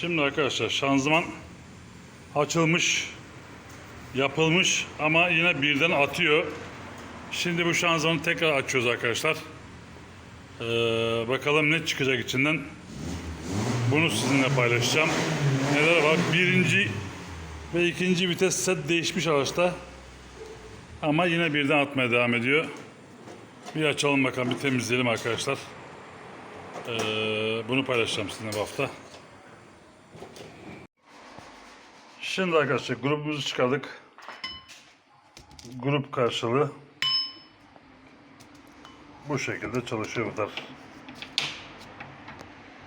Şimdi arkadaşlar şanzıman açılmış, yapılmış ama yine birden atıyor. Şimdi bu şanzımanı tekrar açıyoruz arkadaşlar. Ee, bakalım ne çıkacak içinden. Bunu sizinle paylaşacağım. Neler var? Birinci ve ikinci vites set değişmiş araçta. Ama yine birden atmaya devam ediyor. Bir açalım bakalım, bir temizleyelim arkadaşlar. Ee, bunu paylaşacağım sizinle bu hafta. Şimdi arkadaşlar grubumuzu çıkardık. Grup karşılığı bu şekilde çalışıyor bunlar.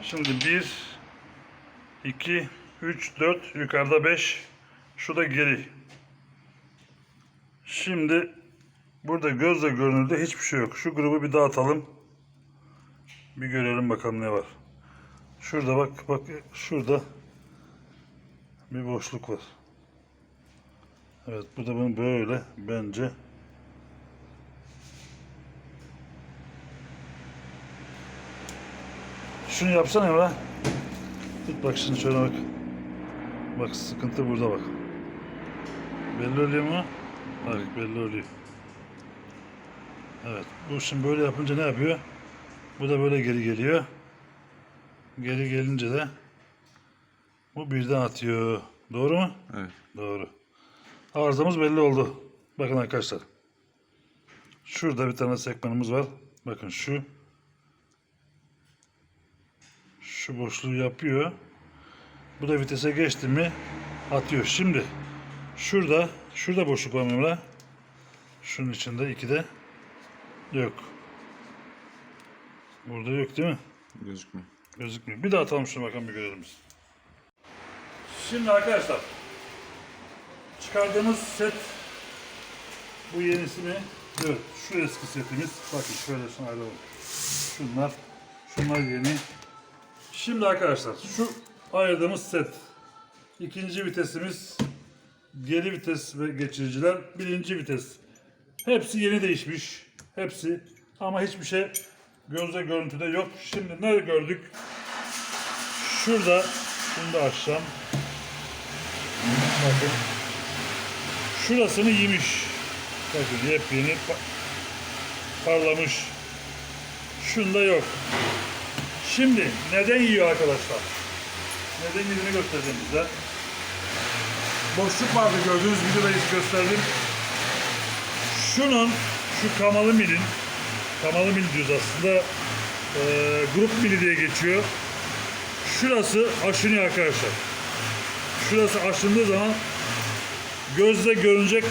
Şimdi 1 2 3 4 yukarıda 5 şu da geri. Şimdi burada gözle görünürde hiçbir şey yok. Şu grubu bir dağıtalım. Bir görelim bakalım ne var. Şurada bak bak şurada bir boşluk var. Evet bu da bunun böyle bence. Şunu yapsana Emre. Tut bak şimdi şöyle bak. Bak sıkıntı burada bak. Belli oluyor mu? Bak belli oluyor. Evet bu şimdi böyle yapınca ne yapıyor? Bu da böyle geri geliyor. Geri gelince de bu birden atıyor. Doğru mu? Evet. Doğru. Arızamız belli oldu. Bakın arkadaşlar. Şurada bir tane sekmanımız var. Bakın şu. Şu boşluğu yapıyor. Bu da vitese geçti mi atıyor. Şimdi şurada şurada boşluk var mı Emre? Şunun içinde ikide yok. Burada yok değil mi? Gözükmüyor. Gözükmüyor. Bir daha atalım şunu bakalım bir görelim. Şimdi arkadaşlar çıkardığımız set bu yenisi mi? Evet. Şu eski setimiz. Bakın şöyle şunu ayrılalım. Şunlar. Şunlar yeni. Şimdi arkadaşlar şu ayırdığımız set. ikinci vitesimiz geri vites ve geçiriciler. Birinci vites. Hepsi yeni değişmiş. Hepsi. Ama hiçbir şey gözle görüntüde yok. Şimdi ne gördük? Şurada şunu da açacağım. Bakın. Şurasını yemiş. Bakın yepyeni pa- parlamış. Şunda yok. Şimdi neden yiyor arkadaşlar? Neden yediğini göstereceğim size. Boşluk vardı gördüğünüz videoda hiç gösterdim. Şunun, şu kamalı milin, kamalı mil diyoruz aslında, eee, grup mili diye geçiyor. Şurası aşınıyor arkadaşlar. Şurası aşındığı zaman gözle görünecek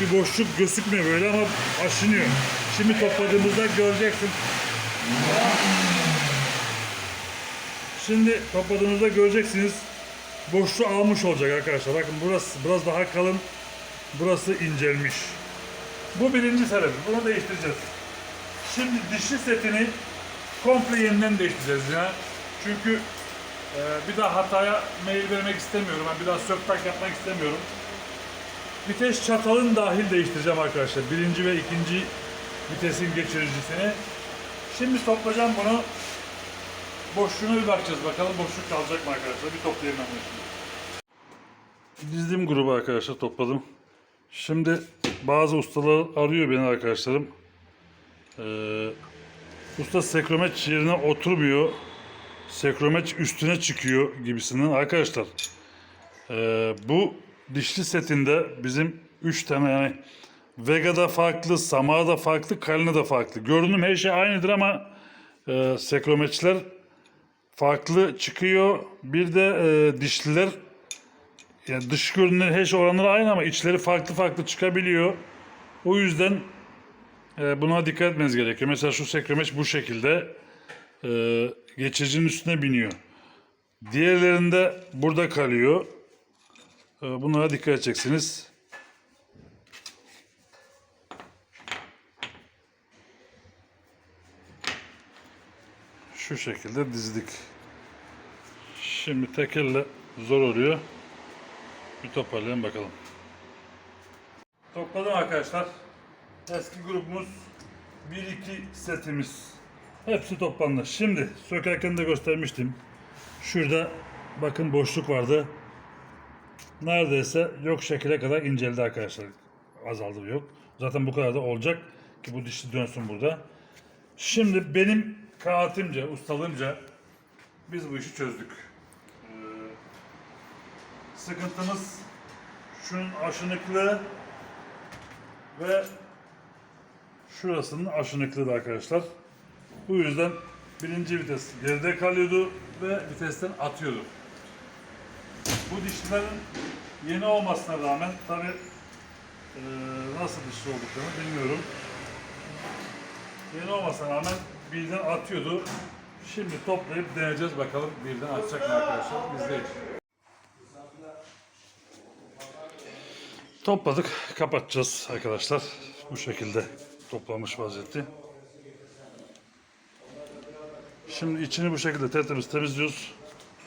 bir boşluk gözükmüyor böyle ama aşınıyor. Şimdi topladığımızda göreceksin. Şimdi topladığımızda göreceksiniz. Boşluğu almış olacak arkadaşlar. Bakın burası biraz daha kalın. Burası incelmiş. Bu birinci sebebi. Bunu değiştireceğiz. Şimdi dişli setini komple yeniden değiştireceğiz ya. Çünkü e, bir daha hataya meyil vermek istemiyorum. Ben bir daha sök tak yapmak istemiyorum. Vites çatalın dahil değiştireceğim arkadaşlar. Birinci ve ikinci vitesin geçiricisini. Şimdi toplayacağım bunu. Boşluğuna bir bakacağız. Bakalım boşluk kalacak mı arkadaşlar. Bir bunu şimdi. Dizdim grubu arkadaşlar topladım. Şimdi bazı ustalar arıyor beni arkadaşlarım. Ee, usta sekromeç yerine oturmuyor. Sekromeç üstüne çıkıyor gibisinden. Arkadaşlar ee, bu dişli setinde bizim 3 tane yani Vega'da farklı, Sama'da farklı, Kalina da farklı. Görünüm her şey aynıdır ama e, sekromeçler farklı çıkıyor. Bir de e, dişliler yani dış görünümleri her şey oranları aynı ama içleri farklı farklı çıkabiliyor. O yüzden e, buna dikkat etmeniz gerekiyor. Mesela şu sekremeç bu şekilde e, geçicinin üstüne biniyor. Diğerlerinde burada kalıyor. E, bunlara dikkat edeceksiniz. Şu şekilde dizdik. Şimdi tek elle zor oluyor. Bir toparlayalım bakalım. Topladım arkadaşlar. Eski grubumuz 1-2 setimiz. Hepsi toplandı. Şimdi sökerken de göstermiştim. Şurada bakın boşluk vardı. Neredeyse yok şekile kadar inceldi arkadaşlar. Azaldı yok. Zaten bu kadar da olacak ki bu dişli dönsün burada. Şimdi benim kanaatimce, ustalığımca biz bu işi çözdük. Ee, sıkıntımız şunun aşınıklığı ve şurasının aşınıklığıydı arkadaşlar. Bu yüzden birinci vites geride kalıyordu ve vitesten atıyordu. Bu dişlerin yeni olmasına rağmen tabi nasıl dişli olduklarını bilmiyorum. Yeni olmasına rağmen birden atıyordu. Şimdi toplayıp deneyeceğiz bakalım birden atacak mı arkadaşlar. İzleyin. Topladık, kapatacağız arkadaşlar. Bu şekilde toplamış vaziyette. Şimdi içini bu şekilde tertemiz temizliyoruz.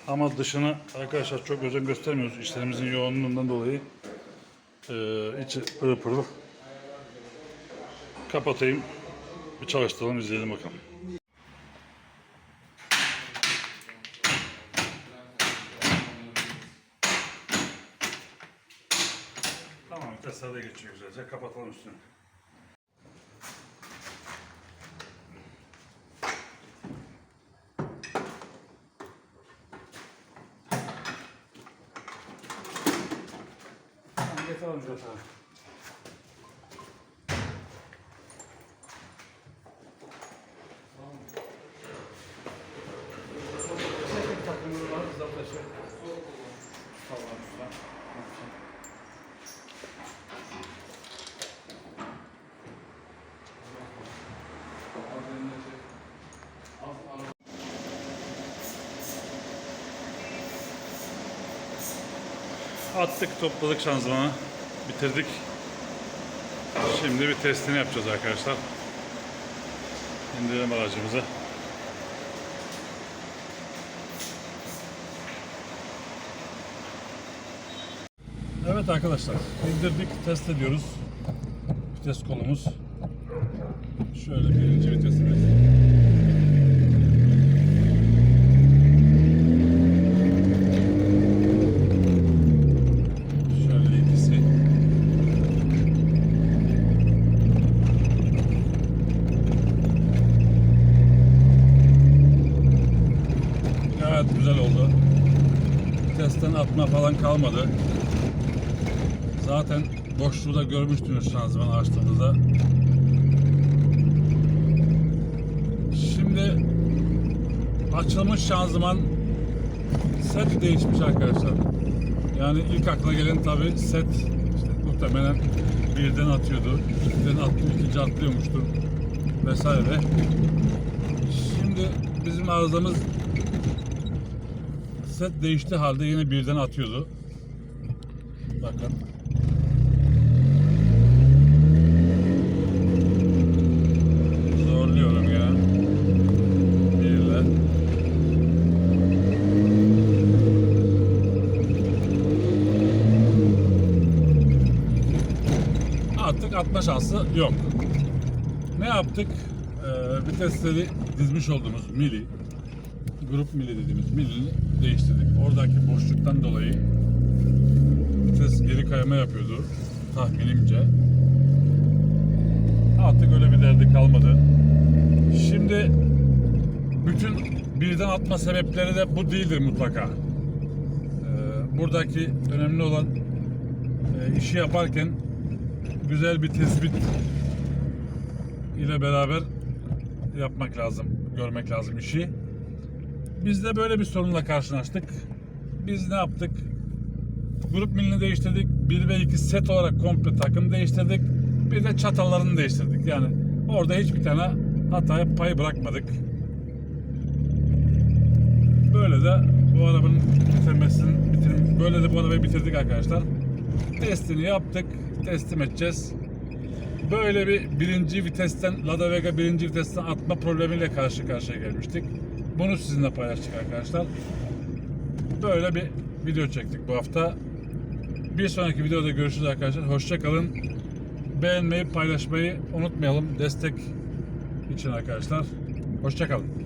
Ama dışını arkadaşlar çok özen göstermiyoruz işlerimizin yoğunluğundan dolayı. Ee, içi pırıl pırıl. Kapatayım. Bir çalıştıralım izleyelim bakalım. Tamam testlerde geçiyor güzelce. Kapatalım üstünü. Tamam getirelim zaten. Attık, topladık şanzımanı. Bitirdik. Şimdi bir testini yapacağız arkadaşlar. İndirelim aracımızı. Evet arkadaşlar, indirdik, test ediyoruz. Vites kolumuz. Şöyle birinci vitesimiz. Şöyle ikisi. Evet güzel oldu. Testten atma falan kalmadı. Zaten boşluğu da görmüştünüz şanzımanı açtığınızda. Şimdi açılmış şanzıman set değişmiş arkadaşlar. Yani ilk akla gelen tabi set işte muhtemelen birden atıyordu. İkiden attı, ikinci atlıyormuştur vesaire. Şimdi bizim arızamız set değişti halde yine birden atıyordu. Bakın. Zorluyorum ya. Birle. Artık atma şansı yok. Ne yaptık? Ee, vitesleri dizmiş olduğumuz mili, grup mili dediğimiz milini değiştirdik. Oradaki boşluktan dolayı vites geri kayma yapıyordu tahminimce. Artık öyle bir derdi kalmadı. Şimdi bütün birden atma sebepleri de bu değildir mutlaka. Ee, buradaki önemli olan e, işi yaparken güzel bir tespit ile beraber yapmak lazım, görmek lazım işi. Biz de böyle bir sorunla karşılaştık. Biz ne yaptık? Grup milini değiştirdik. 1 ve 2 set olarak komple takım değiştirdik. Bir de çatallarını değiştirdik. Yani orada hiçbir tane hataya pay bırakmadık. Böyle de bu arabanın bitirmesini bitirim, böyle de bu arabayı bitirdik arkadaşlar. Testini yaptık. Teslim edeceğiz. Böyle bir birinci vitesten Lada Vega birinci vitesten atma problemiyle karşı karşıya gelmiştik. Bunu sizinle paylaştık arkadaşlar. Böyle bir video çektik bu hafta. Bir sonraki videoda görüşürüz arkadaşlar. Hoşça kalın. Beğenmeyi, paylaşmayı unutmayalım. Destek için arkadaşlar. Hoşça kalın.